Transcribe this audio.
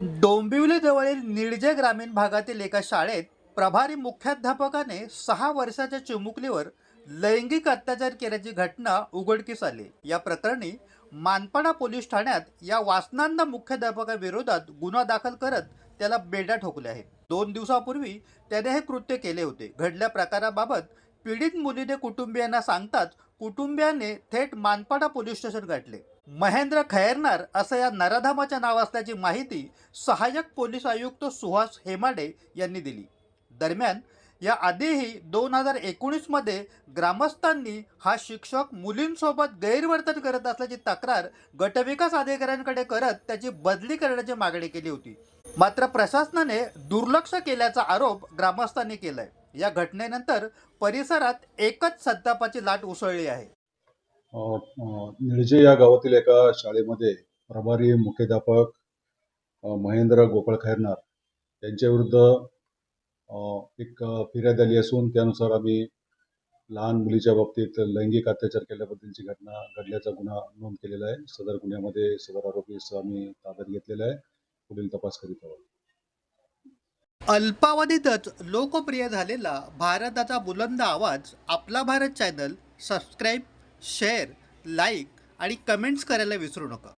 डोंबिवली जवळील निळजे ग्रामीण भागातील एका शाळेत प्रभारी मुख्याध्यापकाने सहा वर्षाच्या चिमुकलीवर लैंगिक अत्याचार केल्याची घटना उघडकीस आली. या प्रकरणी मानपाडा पोलीस ठाण्यात या वासनांना मुख्याध्यापकाविरोधात गुन्हा दाखल करत त्याला बेड्या ठोकल्या आहेत. दोन दिवसापूर्वी त्याने हे कृत्य केले होते. घडल्या प्रकाराबाबत पीडित मुलीने कुटुंबियांना सांगताच कुटुंबियाने थेट मानपाडा पोलीस स्टेशन गाठले. महेंद्र खैरनार असं या नराधामाचे नाव असल्याची माहिती सहाय्यक पोलीस आयुक्त सुहास हेमाडे यांनी दिली. दरम्यान या आधीही दोन हजार एकोणीसमध्ये ग्रामस्थांनी हा शिक्षक मुलींसोबत गैरवर्तन करत असल्याची तक्रार गटविकास अधिकाऱ्यांकडे करत त्याची बदली करण्याची मागणी केली होती. मात्र प्रशासनाने दुर्लक्ष केल्याचा आरोप ग्रामस्थांनी केलाय. या घटनेनंतर परिसरात एकच संतापाची लाट उसळली आहे. निळजे या गावातील एका शाळेमध्ये प्रभारी मुख्याध्यापक महेंद्र गोपाळ खैरनार यांच्याविरुद्ध एक फिर्याद आली असून त्यानुसार आम्ही लहान मुलीच्या बाबतीत लैंगिक अत्याचार केल्याबद्दलची घटना घडल्याचा गुन्हा नोंद केलेला आहे. सदर गुन्ह्यामध्ये सदर आरोपीस आम्ही ताब्यात घेतलेला आहे. पुढील तपास करीत आहोत. अल्पावधीतच लोकप्रिय झालेला भारताचा बुलंद आवाज आपला Bharat channel subscribe share like आणि कमेंट्स करायला विसरू नका.